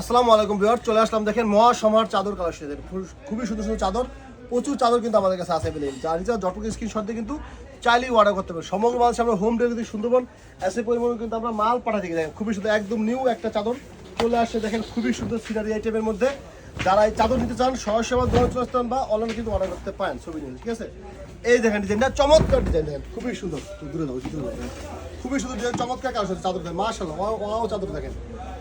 আসসালামু আলাইকুম বিহার চলে আসলাম দেখেন মহা সমার চাদর কালেকশনের খুবই সুন্দর সুন্দর চাদর, প্রচুর চাদর কিন্তু আমাদের কাছে আছে বলে যা জটপকে স্ক্রিনশট দিয়ে কিন্তু চাইলেই অর্ডার করতে পারবে সমগ্র মানুষ আমরা হোম ডেলিভারি সুন্দরবন এসে পরিমাণ কিন্তু আমরা মাল পাঠাতে দেখেন, খুবই সুন্দর, একদম নিউ একটা চাদর। চলে আসছে দেখেন খুবই সুন্দর সিনারি আইটেমের মধ্যে। যারা এই চাদর নিতে চান সেবা দোকান চলে আসতে বা অনলাইনে কিন্তু অর্ডার করতে পারেন ছবি নিয়ে ঠিক আছে? এই দেখেন ডিজাইনটা চমৎকার ডিজাইন দেখেন খুবই সুন্দর। দূরে দাও দূরে দাও, খুবই সুন্দর ডিজাইন চমৎকার কাজ হচ্ছে চাদর দেখেন মাশাআল্লাহ ওয়াও চাদর দেখেন।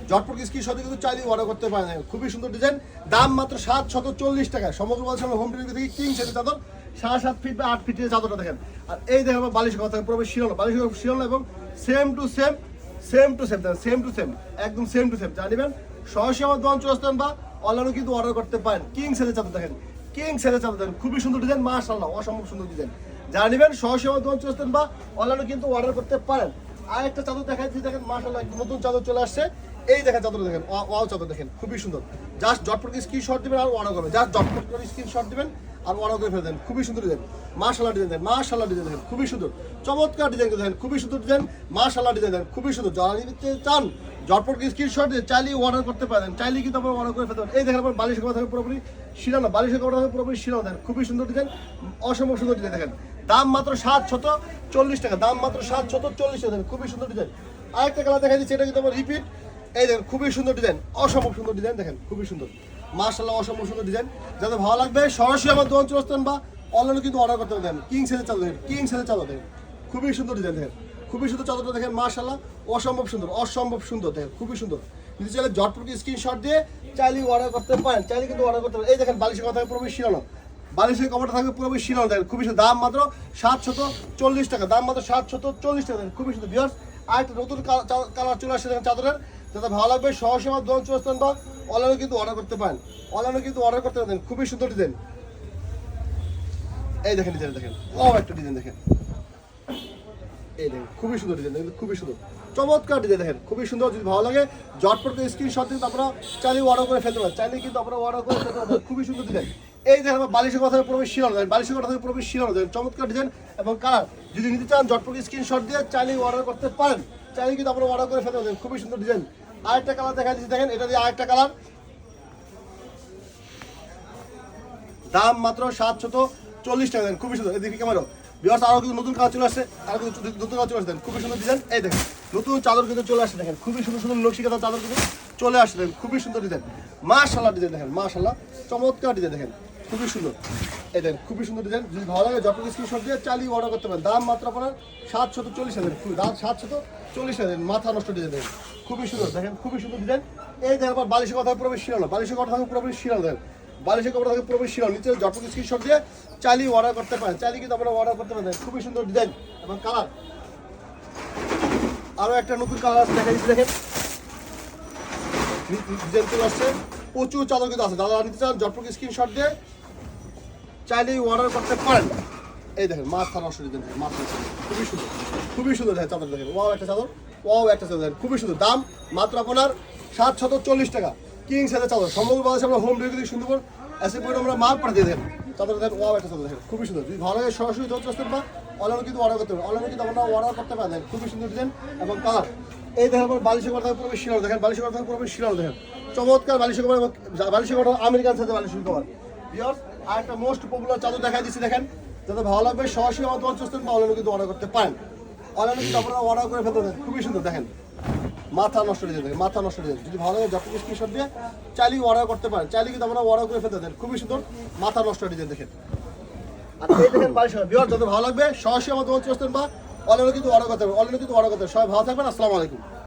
জটপট স্ক্রিন সাথে কিন্তু চাইলেই অর্ডার করতে পারেন। খুবই সুন্দর ডিজাইন। দাম মাত্র সাত শত চল্লিশ টাকা সমগ্র বলছে হোম ডেলিভারি থেকে কিং সেটের চাদর সাড়ে সাত ফিট বা আট ফিটের চাদরটা দেখেন। আর এই দেখেন আমার বালিশ কথা প্রবেশ শিরোনো বালিশ শিরোনো এবং same to same same to same same to same একদম সেম টু সেম জানিবেন? সরাসরি আমার দোকান চলে আসতেন বা অনলাইনে কিন্তু অর্ডার করতে পারেন। কিং সেটের চাদর দেখেন। কিং সেটের চাদর দেখেন, খুবই সুন্দর ডিজাইন মাশাআল্লাহ, অসম্ভব সুন্দর ডিজাইন যারা নেবেন সরাসরি আমার দোকান চলে আসতেন বা অনলাইনে কিন্তু অর্ডার করতে পারেন। আর একটা চাদর দেখা যাচ্ছে দেখেন, মাশাআল্লাহ একটা নতুন চাদর চলে আসছে। এই দেখেন চাদর দেখেন, ওয়া- ওয়াও চাদর দেখেন, খুবই সুন্দর। জাস্ট জটপট স্ক্রিনশট দিবেন আর অর্ডার করবেন। জাস্ট জটপট করে স্ক্রিনশট দিবেন। আর অর্ডার করে ফেলে দেন খুবই সুন্দর ডিজাইন মাশাআল্লাহ ডিজাইন দেন মাশাআল্লাহ ডিজাইন দেখেন, খুবই সুন্দর। চমৎকার ডিজাইন দেখেন, খুবই সুন্দর ডিজাইন মাশাআল্লাহ ডিজাইন দেখেন, খুবই সুন্দর। যারা নিতে চান জটপট স্ক্রিনশট দিয়ে চাইলেই অর্ডার করতে পারেন। চাইলেই কিন্তু আপনারা অর্ডার করে ফেলতে পারেন। এই দেখেন আপনার বালিশের কথা থাকে পুরোপুরি শিরানো বালিশের কথা থাকে পুরোপুরি শিরানো দেন খুবই সুন্দর ডিজাইন অসম্ভব সুন্দর ডিজাইন দেখেন। দাম মাত্র সাত শত চল্লিশ টাকা, দাম মাত্র সাত শত চল্লিশ টাকা দেখেন, খুবই সুন্দর ডিজাইন আরেকটা কালার দেখা যাচ্ছে এটা কিন্তু আমার রিপিট এই দেখেন, খুবই সুন্দর ডিজাইন অসম্ভব সুন্দর ডিজাইন দেখেন, খুবই সুন্দর। মার্শাল্লাহ অসম্ভব সুন্দর ডিজাইন যাদের ভালো লাগবে, সরাসরি আমার দোকান চলে আসতেন বা অনলাইনে কিন্তু অর্ডার করতে দেন কিং সেলের চাদর দেখেন কিং সেলের চাদর দেখেন। খুবই সুন্দর ডিজাইন দেখেন। খুবই সুন্দর চাদরটা দেখেন মার্শাল্লাহ অসম্ভব সুন্দর অসম্ভব সুন্দর দেখেন, খুবই সুন্দর। যদি চাইলে জটপট স্ক্রিনশট দিয়ে চাইলে অর্ডার করতে পারেন, চাইলে কিন্তু অর্ডার করতে পারেন। এই দেখেন বালিশের কথা পুরোপুরি শিরানো বালিশের কভারটা থাকবে পুরোপুরি শিরানো দেখেন, খুবই সুন্দর। দাম মাত্র সাত শত চল্লিশ টাকা, দাম মাত্র সাতশত চল্লিশ টাকা দেখেন, খুবই সুন্দর। বিয়ার্স আর একটা নতুন কালার চলে আসছে দেখেন চাদরের। যাতে ভালো লাগবে সহসে আমার দোকান চলে আসতেন বা অনলাইনে কিন্তু অর্ডার করতে পারেন। অনলাইনে কিন্তু অর্ডার করতে পারেন। খুবই সুন্দর ডিজাইন এই দেখেন ডিজাইন দেখেন। ও একটা ডিজাইন দেখেন। এই দেখেন, খুবই সুন্দর ডিজাইন দেখেন, খুবই সুন্দর। চমৎকার ডিজাইন দেখেন। খুবই সুন্দর, যদি ভালো লাগে জটপট স্ক্রিনশট কিন্তু আপনারা চাইলে অর্ডার করে ফেলতে পারেন। চাইলে কিন্তু আপনারা অর্ডার করে ফেলতে পারেন। খুবই সুন্দর ডিজাইন এই দেখেন, আমার বালিশের কথা প্রবেশ শিরানো দেন বালিশের কথা প্রবেশ শিরানো দেন চমৎকার ডিজাইন এবং কালার যদি নিতে চান জটপট স্ক্রিনশট দিয়ে চাইলে অর্ডার করতে পারেন। চাইলে কিন্তু আপনারা অর্ডার করে ফেলতে পারেন। খুবই সুন্দর ডিজাইন আরেকটা কালার দেখা দিচ্ছি, দেখেন, এটা দিয়ে আরেকটা কালার দাম মাত্র সাতশত চল্লিশ টাকা দেন খুবই সুন্দর। এদিকে ক্যামেরা বিহার আরও কিন্তু নতুন কাজ চলে আসছে, আরও কিন্তু নতুন কাজ চলে আসছে খুবই সুন্দর ডিজাইন এই দেখেন। নতুন চাদর কিন্তু চলে আসে দেখেন, খুবই সুন্দর সুন্দর নকশিকাতা চাদর কিন্তু চলে আসছে দেখেন, খুবই সুন্দর ডিজাইন মাশাল্লাহ ডিজাইন দেখেন মাশাল্লাহ চমৎকার ডিজাইন দেখেন, খুবই সুন্দর। এই দেখেন, খুবই সুন্দর ডিজাইন যদি ভালো লাগে যত স্ক্রিনশট দিয়ে চালিয়ে অর্ডার করতে পারেন। দাম মাত্র আপনার সাতশত চল্লিশ হাজার দাম সাতশত চল্লিশ হাজার, মাথা নষ্ট ডিজাইন দেখেন, খুবই সুন্দর। দেখেন, খুবই সুন্দর ডিজাইন এই দেখেন, আবার বালিশের কথা পুরোপুরি শিরানো বালিশের কথা থাকে পুরোপুরি শিরানো দেখেন। বালিশের কাপড় থাকে পুরোপুরি শিরানো নিচে যতটুকু স্ক্রিনশট দিয়ে চালিয়ে অর্ডার করতে পারেন। চালিয়ে কিন্তু আপনারা অর্ডার করতে পারেন। খুবই সুন্দর ডিজাইন এবং কালার আরও একটা নতুন কালার আছে দেখা দিচ্ছি দেখেন। ডিজাইন আসছে। প্রচুর চাদর কিন্তু আছে। দাদা নিতে চান যতটুকু স্ক্রিনশট দিয়ে চাইলেই অর্ডার করতে পারেন। এই দেখেন, মাছ নষ্ট অসুবিধা দেখেন, মাছ খুবই সুন্দর খুবই সুন্দর, দেখেন চাদর দেখেন। ওয়াও একটা চাদর। ওয়াও একটা চাদর, দেখেন, খুবই সুন্দর। দাম মাত্র আপনার সাত শত চল্লিশ টাকা। কিং সাইজের চাদর। সমগ্র বাংলাদেশে আমরা হোম ডেলিভারি সুন্দরবন এসে পরে আমরা মাল পাঠিয়ে দেন চাদর দেখেন ওয়াও একটা চাদর, দেখেন, খুবই সুন্দর। যদি ভালো লাগে, সরাসরি আসতেন বা অনলাইনে কিন্তু অর্ডার করতে পারেন অনলাইনে কিন্তু আমরা অর্ডার করতে পারেন খুবই সুন্দর ডিজাইন এবং কালার এই দেখেন আপনার বালিশের কথা পুরোপুরি শিরানো দেখেন, বালিশের কথা পুরোপুরি শিরানো দেখেন, চমৎকার বালিশের কভার বালিশের কথা আমেরিকান সাথে বালিশের কভার বিয়ার্স আর একটা মোস্ট পপুলার চাদর দেখা দিচ্ছি, দেখেন। যাতে ভালো লাগবে, সরাসরি আমার চোস্তেন বা অনলাইনে কিন্তু অর্ডার করতে পারেন। অনলাইনে কিন্তু আপনারা অর্ডার করে ফেলতে পারেন। খুবই সুন্দর, দেখেন। মাথা নষ্ট হয়ে যাবে, মাথা নষ্ট হয়ে যাবে। যদি ভালো লাগে, যত স্ক্রিনশট দিয়ে চাইলেই অর্ডার করতে পারেন। চাইলে কিন্তু আপনারা অর্ডার করে ফেলতে দেন খুবই সুন্দর, মাথা নষ্ট হয়ে যাবে, দেখেন। যত ভালো লাগবে সহসী আমার তোমার চোস্তেন বা অলরেডি কিন্তু অর্ডার করতে হবে অলরেডি কিন্তু অর্ডার করতে হবে সবাই ভালো থাকবেন, আসসালামু আলাইকুম।